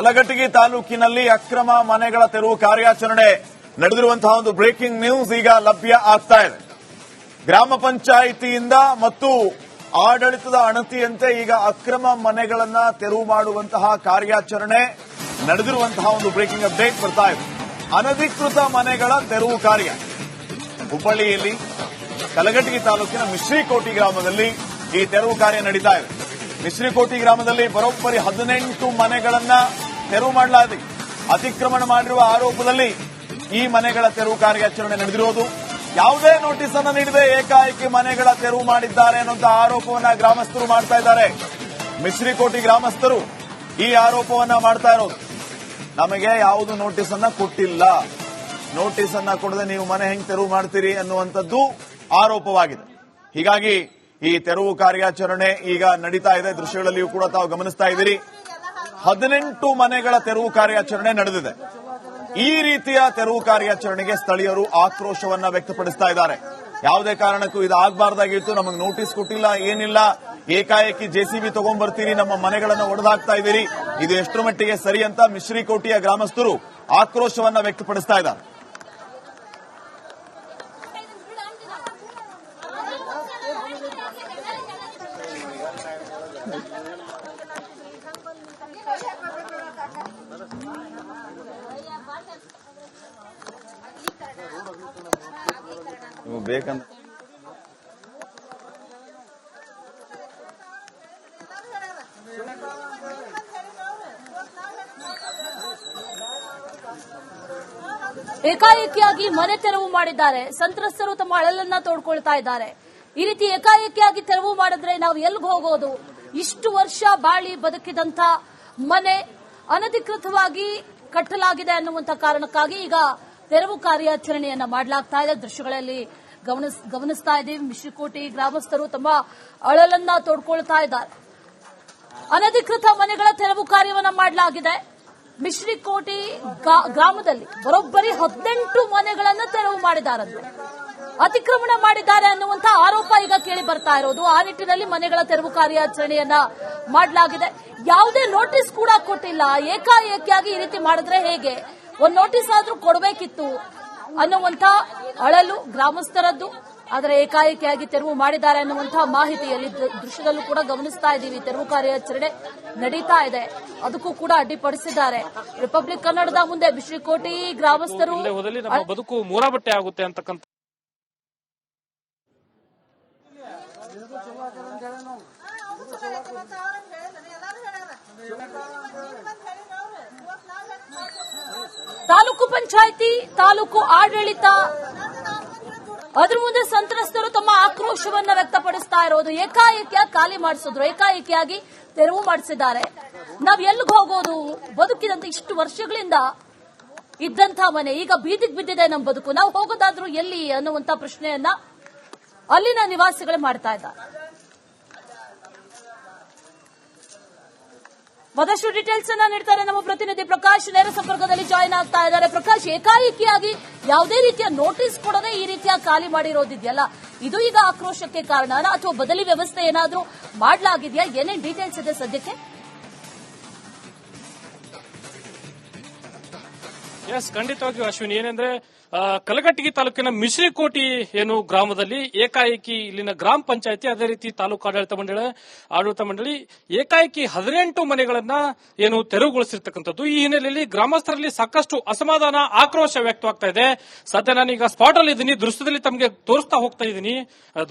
ಕಲಘಟಗಿ ತಾಲೂಕಿನಲ್ಲಿ ಅಕ್ರಮ ಮನೆಗಳ ತೆರವು ಕಾರ್ಯಾಚರಣೆ ನಡೆದಿರುವಂತಹ ಒಂದು ಬ್ರೇಕಿಂಗ್ ನ್ಯೂಸ್ ಈಗ ಲಭ್ಯ ಆಗ್ತಾ ಇದೆ. ಗ್ರಾಮ ಪಂಚಾಯಿತಿಯಿಂದ ಮತ್ತು ಆಡಳಿತದ ಅಣತಿಯಂತೆ ಈಗ ಅಕ್ರಮ ಮನೆಗಳನ್ನ ತೆರವು ಮಾಡುವಂತಹ ಕಾರ್ಯಾಚರಣೆ ನಡೆದಿರುವಂತಹ ಒಂದು ಬ್ರೇಕಿಂಗ್ ಅಪ್ಡೇಟ್ ಬರ್ತಾ ಇದೆ. ಅನಧಿಕೃತ ಮನೆಗಳ ತೆರವು ಕಾರ್ಯ. ಹುಬ್ಬಳ್ಳಿಯಲ್ಲಿ ಕಲಘಟಗಿ ತಾಲೂಕಿನ ಮಿಶ್ರಿಕೋಟಿ ಗ್ರಾಮದಲ್ಲಿ ಈ ತೆರವು ಕಾರ್ಯ ನಡೀತಾ ಇದೆ. ಮಿಶ್ರಿಕೋಟಿ ಗ್ರಾಮದಲ್ಲಿ ಬರೋಬ್ಬರಿ ಹದಿನೆಂಟು ಮನೆಗಳನ್ನ ತೆರವು ಮಾಡಲಾಗಿದೆ. ಅತಿಕ್ರಮಣ ಮಾಡಿರುವ ಆರೋಪದಲ್ಲಿ ಈ ಮನೆಗಳ ತೆರವು ಕಾರ್ಯಾಚರಣೆ ನಡೆದಿರುವುದು. ಯಾವುದೇ ನೋಟಿಸ್ ಅನ್ನು ನೀಡದೆ ಏಕಾಏಕಿ ಮನೆಗಳ ತೆರವು ಮಾಡಿದ್ದಾರೆ ಅನ್ನುವಂತ ಆರೋಪವನ್ನ ಗ್ರಾಮಸ್ಥರು ಮಾಡ್ತಾ ಇದ್ದಾರೆ. ಮಿಶ್ರಿಕೋಟಿ ಗ್ರಾಮಸ್ಥರು ಈ ಆರೋಪವನ್ನ ಮಾಡ್ತಾ ಇರೋದು. ನಮಗೆ ಯಾವುದು ನೋಟಿಸ್ ಅನ್ನ ಕೊಟ್ಟಿಲ್ಲ. ನೋಟಿಸ್ ಅನ್ನ ಕೊಡದೆ ನೀವು ಮನೆ ಹೆಂಗ್ ತೆರವು ಮಾಡ್ತೀರಿ ಅನ್ನುವಂಥದ್ದು ಆರೋಪವಾಗಿದೆ. ಹೀಗಾಗಿ ಈ ತೆರವು ಕಾರ್ಯಾಚರಣೆ ಈಗ ನಡೀತಾ ಇದೆ. ದೃಶ್ಯಗಳಲ್ಲಿಯೂ ಕೂಡ ತಾವು ಗಮನಿಸ್ತಾ ಇದ್ದೀರಿ. ಹದಿನೆಂಟು ಮನೆಗಳ ತೆರವು ಕಾರ್ಯಾಚರಣೆ ನಡೆದಿದೆ. ಈ ರೀತಿಯ ತೆರವು ಕಾರ್ಯಾಚರಣೆಗೆ ಸ್ಥಳೀಯರು ಆಕ್ರೋಶವನ್ನ ವ್ಯಕ್ತಪಡಿಸ್ತಾ ಇದ್ದಾರೆ. ಯಾವುದೇ ಕಾರಣಕ್ಕೂ ಇದು ಆಗಬಾರ್ದಾಗಿತ್ತು. ನಮಗೆ ನೋಟಿಸ್ ಕೊಟ್ಟಿಲ್ಲ, ಏನಿಲ್ಲ. ಏಕಾಏಕಿ ಜೆಸಿಬಿ ತಗೊಂಡ್ಬರ್ತೀರಿ, ನಮ್ಮ ಮನೆಗಳನ್ನ ಒಡೆದಾಕ್ತಾ ಇದ್ದೀರಿ. ಇದು ಎಷ್ಟರ ಮಟ್ಟಿಗೆ ಸರಿ ಅಂತ ಮಿಶ್ರಿಕೋಟಿಯ ಗ್ರಾಮಸ್ಥರು ಆಕ್ರೋಶವನ್ನ ವ್ಯಕ್ತಪಡಿಸ್ತಾ ಇದ್ದಾರೆ. ನೀವು ಏಕಾಏಕಿಯಾಗಿ ಮನೆ ತೆರವು ಮಾಡಿದ್ದಾರೆ. ಸಂತ್ರಸ್ತರು ತಮ್ಮ ಅಳಲನ್ನ ತೋಡ್ಕೊಳ್ತಾ ಇದ್ದಾರೆ. ಈ ರೀತಿ ಏಕಾಏಕಿಯಾಗಿ ತೆರವು ಮಾಡಿದ್ರೆ ನಾವು ಎಲ್ಲಿಗೆ ಹೋಗೋದು? ಇಷ್ಟು ವರ್ಷ ಬಾಳಿ ಬದುಕಿದಂತ ಮನೆ ಅನಧಿಕೃತವಾಗಿ ಕಟ್ಟಲಾಗಿದೆ ಅನ್ನುವಂತ ಕಾರಣಕ್ಕಾಗಿ ಈಗ ತೆರವು ಕಾರ್ಯಾಚರಣೆಯನ್ನ ಮಾಡಲಾಗ್ತಾ ಇದೆ. ದೃಶ್ಯಗಳಲ್ಲಿ ಗಮನಿಸ್- ಗಮನಿಸ್ತಾ ಇದ್ದೀವಿ. ಮಿಶ್ರಿಕೋಟಿ ಗ್ರಾಮಸ್ಥರು ತಮ್ಮ ಅಳಲನ್ನ ತೋಡ್ಕೊಳ್ತಾ ಇದ್ದಾರೆ. ಅನಧಿಕೃತ ಮನೆಗಳ ತೆರವು ಕಾರ್ಯವನ್ನು ಮಾಡಲಾಗಿದೆ. ಮಿಶ್ರಿಕೋಟಿ ಗ್ರಾಮದಲ್ಲಿ ಬರೋಬ್ಬರಿ ಹದಿನೆಂಟು ಮನೆಗಳನ್ನ ತೆರವು ಮಾಡಿದ್ದಾರೆ ಅತಿಕ್ರಮಣ ಮಾಡಿದ್ದಾರೆ ಅನ್ನುವಂತಹ ಆರೋಪ ಈಗ ಕೇಳಿ ಬರ್ತಾ ಇರೋದು. ಆ ನಿಟ್ಟಿನಲ್ಲಿ ಮನೆಗಳ ತೆರವು ಕಾರ್ಯಾಚರಣೆಯನ್ನ ಮಾಡಲಾಗಿದೆ. ಯಾವುದೇ ನೋಟಿಸ್ ಕೂಡ ಕೊಟ್ಟಿಲ್ಲ. ಏಕಾಏಕಿಯಾಗಿ ಈ ರೀತಿ ಮಾಡಿದ್ರೆ ಹೇಗೆ? ಒಂದ್ ನೋಟಿಸ್ ಆದ್ರೂ ಕೊಡಬೇಕಿತ್ತು ಅನ್ನುವಂತ ಅಳಲು ಗ್ರಾಮಸ್ಥರದ್ದು, ಆದರೆ ಏಕಾಏಕಿಯಾಗಿ ತೆರವು ಮಾಡಿದ್ದಾರೆ ಅನ್ನುವಂತಹ ಮಾಹಿತಿಯಲ್ಲಿ ದೃಶ್ಯದಲ್ಲೂ ಕೂಡ ಗಮನಿಸ್ತಾ ಇದ್ದೀವಿ. ತೆರವು ಕಾರ್ಯಾಚರಣೆ ನಡೀತಾ ಇದೆ. ಅದಕ್ಕೂ ಕೂಡ ಅಡ್ಡಿಪಡಿಸಿದ್ದಾರೆ. ರಿಪಬ್ಲಿಕ್ ಕನ್ನಡದ ಮುಂದೆ ಬಿಶ್ರಿಕೋಟಿ ಗ್ರಾಮಸ್ಥರು ಬದುಕು ಮೂರಾಬಟ್ಟೆ ಆಗುತ್ತೆ ಅಂತಕ್ಕಂಥ ತಾಲೂಕು ಪಂಚಾಯಿತಿ, ತಾಲೂಕು ಆಡಳಿತ. ಅದ್ರ ಮುಂದೆ ಸಂತ್ರಸ್ತರು ತಮ್ಮ ಆಕ್ರೋಶವನ್ನ ವ್ಯಕ್ತಪಡಿಸ್ತಾ ಇರೋದು. ಏಕಾಏಕಿಯಾಗಿ ಖಾಲಿ ಮಾಡಿಸಿದ್ರು. ಏಕಾಏಕಿಯಾಗಿ ತೆರವು ಮಾಡಿಸಿದ್ದಾರೆ. ನಾವ್ ಎಲ್ಲಿಗೆ ಹೋಗೋದು? ಬದುಕಿದಂತ ಇಷ್ಟು ವರ್ಷಗಳಿಂದ ಇದ್ದಂತ ಮನೆ. ಈಗ ಬೀದಿಗೆ ಬಿದ್ದಿದೆ ನಮ್ಮ ಬದುಕು. ನಾವು ಹೋಗೋದಾದ್ರೂ ಎಲ್ಲಿ ಅನ್ನುವಂತ ಪ್ರಶ್ನೆಯನ್ನ ಅಲ್ಲಿನ ನಿವಾಸಿಗಳೇ ಮಾಡ್ತಾ ಇದ್ದಾರೆ. ಮತ್ತಷ್ಟು ಡೀಟೇಲ್ಸ್ ಅನ್ನ ನೀಡ್ತಾರೆ ನಮ್ಮ ಪ್ರತಿನಿಧಿ ಪ್ರಕಾಶ್. ನೇರ ಸಂಪರ್ಕದಲ್ಲಿ ಜಾಯಿನ್ ಆಗ್ತಾ ಇದ್ದಾರೆ. ಪ್ರಕಾಶ್, ಏಕಾಏಕಿಯಾಗಿ ಯಾವುದೇ ರೀತಿಯ ನೋಟಿಸ್ ಕೊಡದೆ ಈ ರೀತಿಯ ಖಾಲಿ ಮಾಡಿರೋದಿದೆಯಲ್ಲ? ಇದು ಈಗ ಆಕ್ರೋಶಕ್ಕೆ ಕಾರಣನ ಅಥವಾ ಬದಲಿ ವ್ಯವಸ್ಥೆ ಏನಾದರೂ ಮಾಡಲಾಗಿದೆಯಾ? ಏನೇನು ಡೀಟೇಲ್ಸ್ ಇದೆ ಸದ್ಯಕ್ಕೆ? ಎಸ್ ಖಂಡಿತವಾಗಿ ಅಶ್ವಿನಿ. ಏನಂದ್ರೆ ಕಲಘಟಗಿ ತಾಲೂಕಿನ ಮಿಶ್ರಿಕೋಟಿ ಏನು ಗ್ರಾಮದಲ್ಲಿ ಏಕಾಏಕಿ ಇಲ್ಲಿನ ಗ್ರಾಮ ಪಂಚಾಯತಿ, ಅದೇ ರೀತಿ ತಾಲೂಕು ಆಡಳಿತ ಮಂಡಳಿ ಆಡಳಿತ ಮಂಡಳಿ ಏಕಾಏಕಿ ಹದಿನೆಂಟು ಮನೆಗಳನ್ನ ಏನು ತೆರವುಗೊಳಿಸಿರ್ತಕ್ಕಂಥದ್ದು. ಈ ಹಿನ್ನೆಲೆಯಲ್ಲಿ ಗ್ರಾಮಸ್ಥರಲ್ಲಿ ಸಾಕಷ್ಟು ಅಸಮಾಧಾನ, ಆಕ್ರೋಶ ವ್ಯಕ್ತವಾಗ್ತಾ ಇದೆ. ಸದ್ಯ ನಾನೀಗ ಸ್ಪಾಟ್ ಅಲ್ಲಿ ಇದ್ದೀನಿ. ದೃಶ್ಯದಲ್ಲಿ ತಮಗೆ ತೋರಿಸ್ತಾ ಹೋಗ್ತಾ ಇದ್ದೀನಿ.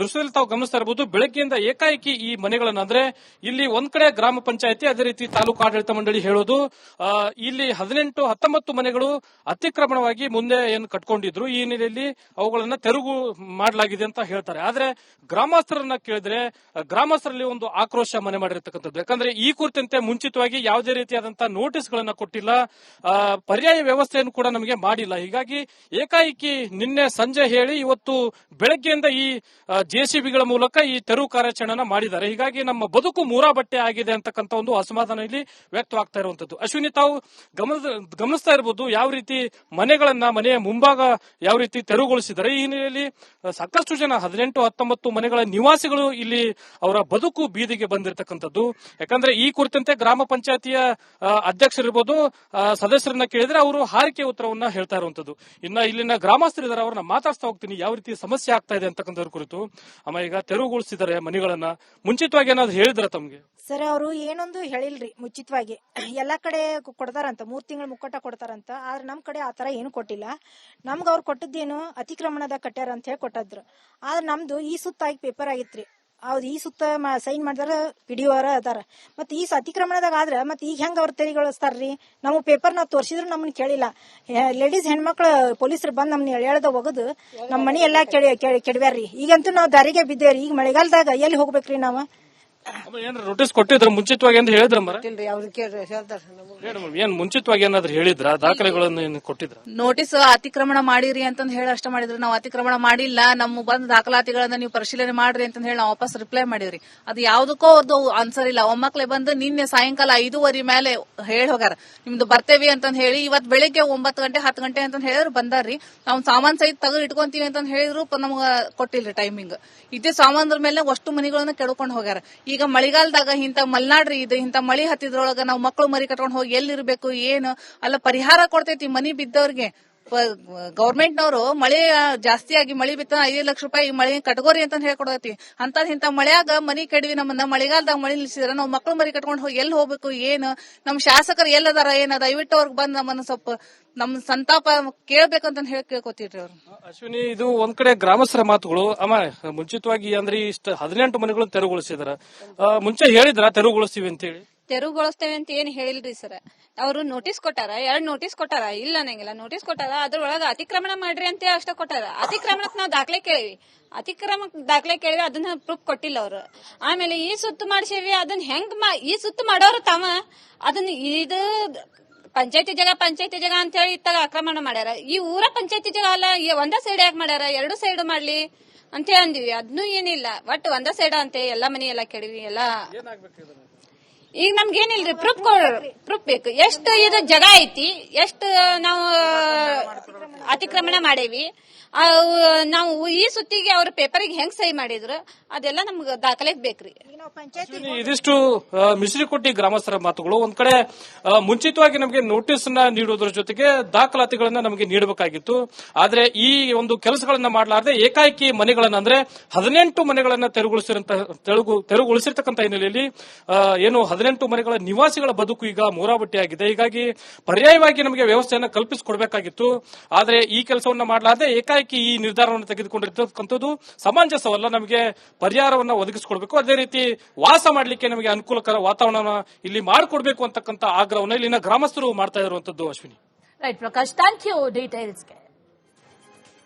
ದೃಶ್ಯದಲ್ಲಿ ತಾವು ಗಮನಿಸ್ತಾ ಇರಬಹುದು ಬೆಳಗ್ಗೆಯಿಂದ ಏಕಾಏಕಿ ಈ ಮನೆಗಳನ್ನ ಅಂದ್ರೆ ಇಲ್ಲಿ ಒಂದ್ ಕಡೆ ಗ್ರಾಮ ಪಂಚಾಯತಿ, ಅದೇ ರೀತಿ ತಾಲೂಕು ಆಡಳಿತ ಮಂಡಳಿ ಹೇಳೋದು. ಇಲ್ಲಿ ಹದಿನೆಂಟು, ಹತ್ತೊಂಬತ್ತು ಮನೆಗಳು ಅತಿಕ್ರಮಣವಾಗಿ ಮುಂದೆ ಏನು ಕಟ್ಕೊಂಡಿದ್ರು, ಈ ಹಿನ್ನೆಲೆಯಲ್ಲಿ ಅವುಗಳನ್ನ ತೆರವು ಮಾಡಲಾಗಿದೆ ಅಂತ ಹೇಳ್ತಾರೆ. ಆದ್ರೆ ಗ್ರಾಮಸ್ಥರನ್ನ ಕೇಳಿದ್ರೆ, ಗ್ರಾಮಸ್ಥರಲ್ಲಿ ಒಂದು ಆಕ್ರೋಶ ಮನೆ ಮಾಡಿರ್ತಕ್ಕಂಥದ್ದು. ಯಾಕಂದ್ರೆ ಈ ಕುರಿತಂತೆ ಮುಂಚಿತವಾಗಿ ಯಾವುದೇ ರೀತಿಯಾದಂತಹ ನೋಟಿಸ್ ಗಳನ್ನ ಕೊಟ್ಟಿಲ್ಲ ಪರ್ಯಾಯ ವ್ಯವಸ್ಥೆಯನ್ನು ಕೂಡ ನಮಗೆ ಮಾಡಿಲ್ಲ. ಹೀಗಾಗಿ ಏಕಾಏಕಿ ನಿನ್ನೆ ಸಂಜೆ ಹೇಳಿ ಇವತ್ತು ಬೆಳಗ್ಗೆಯಿಂದ ಈ ಜೆಸಿಬಿಗಳ ಮೂಲಕ ಈ ತೆರವು ಕಾರ್ಯಾಚರಣೆ ಮಾಡಿದ್ದಾರೆ. ಹೀಗಾಗಿ ನಮ್ಮ ಬದುಕು ಮೂರಾ ಬಟ್ಟೆ ಆಗಿದೆ ಅಂತಕ್ಕಂಥ ಒಂದು ಅಸಮಾಧಾನ ಇಲ್ಲಿ ವ್ಯಕ್ತವಾಗ್ತಾ ಇರುವಂತದ್ದು ಅಶ್ವಿನಿ ತಾವು ಗಮನ ಗಮನಿಸ್ತಾ ಇರಬಹುದು ಯಾವ ರೀತಿ ಮನೆಗಳನ್ನ ಮನೆಯ ಮುಂಭಾಗ ಯಾವ ರೀತಿ ತೆರವುಗೊಳಿಸಿದ್ದಾರೆ ಈ ಹಿನ್ನೆಲೆಯಲ್ಲಿ ಸಾಕಷ್ಟು ಜನ ಹದಿನೆಂಟು, ಹತ್ತೊಂಬತ್ತು ಮನೆಗಳ ನಿವಾಸಿಗಳು ಇಲ್ಲಿ ಅವರ ಬದುಕು ಬೀದಿಗೆ ಬಂದಿರತಕ್ಕಂಥದ್ದು. ಯಾಕಂದ್ರೆ ಈ ಕುರಿತಂತೆ ಗ್ರಾಮ ಪಂಚಾಯತಿಯ ಅಧ್ಯಕ್ಷರಿರ್ಬೋದು ಸದಸ್ಯರನ್ನ ಕೇಳಿದ್ರೆ ಅವರು ಹಾರಿಕೆ ಉತ್ತರವನ್ನ ಹೇಳ್ತಾ ಇರುವಂತದ್ದು ಇನ್ನ ಇಲ್ಲಿನ ಗ್ರಾಮಸ್ಥರಿದ್ದಾರೆ, ಅವ್ರನ್ನ ಮಾತಾಡ್ತಾ ಹೋಗ್ತೀನಿ, ಯಾವ ರೀತಿ ಸಮಸ್ಯೆ ಆಗ್ತಾ ಇದೆ ಅಂತಕ್ಕಂಥವ್ರ ಕುರಿತು. ಅಮ್ಮ, ಈಗ ತೆರವುಗೊಳಿಸಿದ್ದಾರೆ ಮನೆಗಳನ್ನ. ಮುಂಚಿತವಾಗಿ ಏನಾದ್ರು ಹೇಳಿದ್ರ ತಮ್ಗೆ? ಸರ್, ಅವರು ಏನೊಂದು ಹೇಳಿಲ್ರಿ, ಮುಚಿತವಾಗಿ. ಎಲ್ಲಾ ಕಡೆ ಕೊಡ್ತಾರಂತ, ಮೂರ್ ತಿಂಗಳ ಮುಕ್ಕಟ ಕೊಡ್ತಾರಂತ. ಆದ್ರೆ ನಮ್ ಕಡೆ ಆತರ ಏನು ಕೊಟ್ಟಿಲ್ಲ. ನಮ್ಗ ಅವ್ರು ಕೊಟ್ಟದ್ದೇನು ಅತಿಕ್ರಮಣದ ಕಟ್ಯಾರ ಅಂತ ಹೇಳಿ ಕೊಟ್ಟದ್ರು. ಆದ್ರೆ ನಮ್ದು ಈ ಸುತ್ತಾಗಿ ಪೇಪರ್ ಆಗಿತ್ರಿ. ಹೌದು, ಈ ಸುತ್ತ ಸೈನ್ ಮಾಡಿದಾರ ಅವರ ಅದಾರ. ಮತ್ತೆ ಈ ಅತಿಕ್ರಮಣದಾಗ ಆದ್ರ ಮತ್ ಈಗ ಹೆಂಗ್ ಅವ್ರ ತೆರಿಗೊಳಿಸ್ತಾರ್ರಿ? ನಾವು ಪೇಪರ್ ನಾವು ತೋರ್ಸಿದ್ರು ನಮ್ಮನ್ನ ಕೇಳಿಲ್ಲ. ಲೇಡೀಸ್ ಹೆಣ್ಮಕ್ಳು, ಪೊಲೀಸರು ಬಂದು ನಮ್ನ ಎಳ್ದ ಒಗದು ನಮ್ಮ ಮನಿ ಎಲ್ಲಾ ಕೆಡ್ವ್ಯಾರ್ರಿ ಈಗಂತೂ ನಾವು ದಾರಿಗೆ ಬಿದ್ದೇವ್ರಿ. ಈಗ ಮಳೆಗಾಲದಾಗ ಎಲ್ಲಿ ಹೋಗ್ಬೇಕ್ರಿ ನಾವ್? ಏನಾರ ನೋಟಿಸ್ ಕೊಟ್ಟಿದ್ರ ಮುಂಚಿತವಾಗಿ ಅಂತ ಹೇಳಿದ್ರ ಮರ? ಇಲ್ರಿ ಅವ್ರು ಕೇಳ್ರಿ ಹೇಳ್ತಾರ ನಮಗ್. ಹೇಳಿ ಮೇಡಮ್, ಏನ್ ಮುಂಚಿತವಾಗಿ ಏನಾದ್ರು ಹೇಳಿದ್ರ? ದಾಖಲೆಗಳನ್ನು ಏನು ಕೊಟ್ಟಿದ್ರ? ನೋಟಿಸ್ ಅತಿಕ್ರಮಣ ಮಾಡಿರಿ ಅಂತಂದ್ ಹೇಳಿ ಅಷ್ಟ ಮಾಡಿದ್ರು. ನಾವು ಅತಿಕ್ರಮಣ ಮಾಡಿಲ್ಲ ನಮ್ಮ ಬಂದ ದಾಖಲಾತಿಗಳನ್ನ ನೀವು ಪರಿಶೀಲನೆ ಮಾಡ್ರಿ ಅಂತ ಹೇಳಿ ನಾವು ವಾಪಸ್ ರಿಪ್ಲೈ ಮಾಡಿವ್ರಿ. ಅದು ಯಾವ್ದಕ್ಕೋ ಅದು ಆನ್ಸರ್ ಇಲ್ಲ. ಒಮ್ಮಕ್ಳೆ ಬಂದು ನಿನ್ನೆ ಸಾಯಂಕಾಲ ಐದೂವರೆ ಮೇಲೆ ಹೇಳಿ ಹೋಗ್ಯಾರ. ನಿಮ್ದು ಬರ್ತೇವಿ ಅಂತಂದ್ ಹೇಳಿ ಇವತ್ ಬೆಳಿಗ್ಗೆ ಒಂಬತ್ತು ಗಂಟೆ ಹತ್ತು ಗಂಟೆ ಅಂತ ಹೇಳಿದ್ರು ಬಂದಾರ್ರಿ. ನಾವು ಸಾಮಾನ್ ಸಹಿತ ತೆಗೆದು ಇಟ್ಕೊಂತೀವಿ ಅಂತ ಹೇಳಿದ್ರು ಪ- ನಮ್ಗ ಕೊಟ್ಟಿಲ್ರಿ ಟೈಮಿಂಗ್ ಇದೇ ಸಾಮಾನ್ರ ಮೇಲೆ ಅಷ್ಟು ಮನೆಗಳನ್ನ ಕೆಡ್ಕೊಂಡು ಹೋಗ್ಯಾರ. ಈಗ ಮಳೆಗಾಲದಾಗ ಇಂತ ಮಲ್ನಾಡ್ರಿ ಇದು ಇಂತ ಮಳಿ ಹತ್ತಿದ್ರೊಳಗ ನಾವು ಮಕ್ಕಳು ಮರಿ ಕಟ್ಕೊಂಡು ಹೋಗಿ ಎಲ್ಲಿರ್ಬೇಕು, ಏನು? ಅಲ್ಲ ಪರಿಹಾರ ಕೊಡ್ತೈತಿ ಮನಿ ಬಿದ್ದವ್ರಿಗೆ. ಗೌರ್ಮೆಂಟ್ನವರು ಮಳೆ ಜಾಸ್ತಿ ಆಗಿ ಮಳಿ ಬಿತ್ತ ಐದು ಲಕ್ಷ ರೂಪಾಯಿ ಮಳಿ ಕಟ್ಗೋರಿ ಅಂತ ಹೇಳ್ಕೊಡತಿ ಅಂತ ಇಂತ ಮಳೆಯಾಗ ಮನಿ ಕೆಡವಿ ನಮ್ಮನ್ನ ಮಳೆಗಾಲದಾಗ ಮಳಿ ನಿಲ್ಸಿದ್ರ ನಾವು ಮಕ್ಳು ಮರಿ ಕಟ್ಕೊಂಡು ಹೋಗಿ ಎಲ್ಲಿ ಹೋಗ್ಬೇಕು, ಏನು? ನಮ್ ಶಾಸಕರು ಎಲ್ಲದಾರ ಏನ ದಯವಿಟ್ಟು ಅವ್ರಿಗೆ ಬಂದ್ ನಮ್ಮನ್ನ ಸ್ವಲ್ಪ ನಮ್ ಸಂತಾಪ ಕೇಳ್ಬೇಕಂತ ಹೇಳಿ ಕೇಳ್ಕೊತಿದ್ರಿ ಅವ್ರು. ಅಶ್ವಿನಿ, ಇದು ಒಂದ್ ಕಡೆ ಗ್ರಾಮಸ್ಥರ ಮಾತುಗಳು. ಅಮ್ಮ, ಮುಂಚಿತವಾಗಿ ಅಂದ್ರೆ ಇಷ್ಟ ಹದಿನೆಂಟು ಮನೆಗಳನ್ನು ತೆರವುಗೊಳಿಸಿದಾರ. ಮುಂಚೆ ಹೇಳಿದ್ರ ತೆರವುಗೊಳಿಸ್ತೀವಿ ಅಂತ ಹೇಳಿ ತೆರವುಗೊಳಿಸ್ತೇವೆ ಅಂತ ಏನ್ ಹೇಳಿಲ್ರಿ ಸರ್ ಅವರು ನೋಟಿಸ್ ಕೊಟ್ಟಾರ? ಎರಡ್ ನೋಟಿಸ್ ಕೊಟ್ಟಾರ? ಇಲ್ಲ ಅನ್ನಂಗಿಲ್ಲ. ನೋಟಿಸ್ ಕೊಟ್ಟಾರ? ಅದ್ರೊಳಗ ಅತಿಕ್ರಮಣ ಮಾಡ್ರಿ ಅಂತ ಅಷ್ಟ ಕೊಟ್ಟಾರ. ಅತಿಕ್ರಮಣಕ್ ನಾವು ದಾಖಲೆ ಕೇಳಿವಿ. ಅತಿಕ್ರಮಕ್ ದಾಖಲೆ ಕೇಳಿವಿ ಅದನ್ನ ಪ್ರೂಫ್ ಕೊಟ್ಟಿಲ್ಲ ಅವ್ರು. ಆಮೇಲೆ ಈ ಸುತ್ತು ಮಾಡ್ಸೇವಿ ಅದನ್ನ ಹೆಂಗ್ ಈ ಸುತ್ತು ಮಾಡೋರು ತಮ್ಮ ಅದನ್ನ ಇದು ಪಂಚಾಯತಿ ಜಾಗ ಪಂಚಾಯತಿ ಜಾಗ ಅಂತ ಹೇಳಿ ಇತ್ತಾಗ ಆಕ್ರಮಣ ಮಾಡ್ಯಾರ. ಈ ಊರ ಪಂಚಾಯತಿ ಜಾಗ ಅಲ್ಲ ಒಂದ ಸೈಡ್ ಯಾಕೆ ಮಾಡ್ಯಾರ? ಎರಡು ಸೈಡ್ ಮಾಡ್ಲಿ ಅಂತ ಅಂದಿವಿ. ಅದನ್ನೂ ಏನಿಲ್ಲ. ಒಟ್ ಒಂದ ಸೈಡ್ ಅಂತೆ, ಎಲ್ಲಾ ಮನಿ ಎಲ್ಲಾ ಕೇಳಿವಿ ಎಲ್ಲಾ ಈಗ ನಮ್ಗೆ ಏನಿಲ್ರಿ ಪ್ರೂಫ್ ಪ್ರೂಫ್ ಬೇಕು. ಎಷ್ಟು ಇದು ಜಗ ಐತಿ ಎಷ್ಟು ನಾವು ಅತಿಕ್ರಮಣ ಮಾಡೇವಿ ನಾವು ಈ ಸುತ್ತಿಗೆ ಅವ್ರ ಪೇಪರ್ಗೆ ಹೆಂಗ್ ಸಹಿ ಮಾಡಿದ್ರು ಅದೆಲ್ಲ ನಮ್ಗೆ ದಾಖಲೆ ಬೇಕ್ರಿ. ಇದಿಷ್ಟು ಆ, ಮಿಶ್ರಿಕೊಟ್ಟಿ ಗ್ರಾಮಸ್ಥರ ಮಾತುಗಳು. ಒಂದ್ ಕಡೆ ಮುಂಚಿತವಾಗಿ ನಮಗೆ ನೋಟಿಸ್ನ ನೀಡುವುದರ ಜೊತೆಗೆ ದಾಖಲಾತಿಗಳನ್ನ ನಮಗೆ ನೀಡಬೇಕಾಗಿತ್ತು. ಆದ್ರೆ ಈ ಒಂದು ಕೆಲಸಗಳನ್ನ ಮಾಡಲಾರದೆ ಏಕಾಏಕಿ ಮನೆಗಳನ್ನ ಅಂದ್ರೆ ಹದಿನೆಂಟು ಮನೆಗಳನ್ನ ತೆರವುಗೊಳಿಸಿರಂತ ತೆರವು ತೆರವುಗೊಳಿಸಿರ್ತಕ್ಕಂಥ ಹಿನ್ನೆಲೆಯಲ್ಲಿ ಆ, ಏನು ಹದಿನೆಂಟು ಮನೆಗಳ ನಿವಾಸಿಗಳ ಬದುಕು ಈಗ ಮೂರಾಬಟ್ಟಿಯಾಗಿದೆ ಹೀಗಾಗಿ ಪರ್ಯಾಯವಾಗಿ ನಮಗೆ ವ್ಯವಸ್ಥೆಯನ್ನು ಕಲ್ಪಿಸಿಕೊಡ್ಬೇಕಾಗಿತ್ತು. ಆದರೆ ಈ ಕೆಲಸವನ್ನ ಮಾಡಲಾರದೆ ಏಕಾಏಕಿ ಈ ನಿರ್ಧಾರವನ್ನು ತೆಗೆದುಕೊಂಡಿರ್ತಕ್ಕಂಥದ್ದು ಸಮಂಜಸವಲ್ಲ. ನಮಗೆ ಪರಿಹಾರವನ್ನ ಒದಗಿಸಿಕೊಡ್ಬೇಕು. ಅದೇ ರೀತಿ ವಾಸ ಮಾಡಲಿಕ್ಕೆ ನಮಗೆ ಅನುಕೂಲಕರ ವಾತಾವರಣ ಇಲ್ಲಿ ಮಾಡಿಕೊಡ್ಬೇಕು ಅಂತಕ್ಕಂಥ ಆಗ್ರಹವನ್ನು ಇಲ್ಲಿನ ಗ್ರಾಮಸ್ಥರು ಮಾಡ್ತಾ ಇರುವಂತದ್ದು Ashwini. Right, Prakash thank you ಡೀಟೇಲ್ಸ್ಗೆ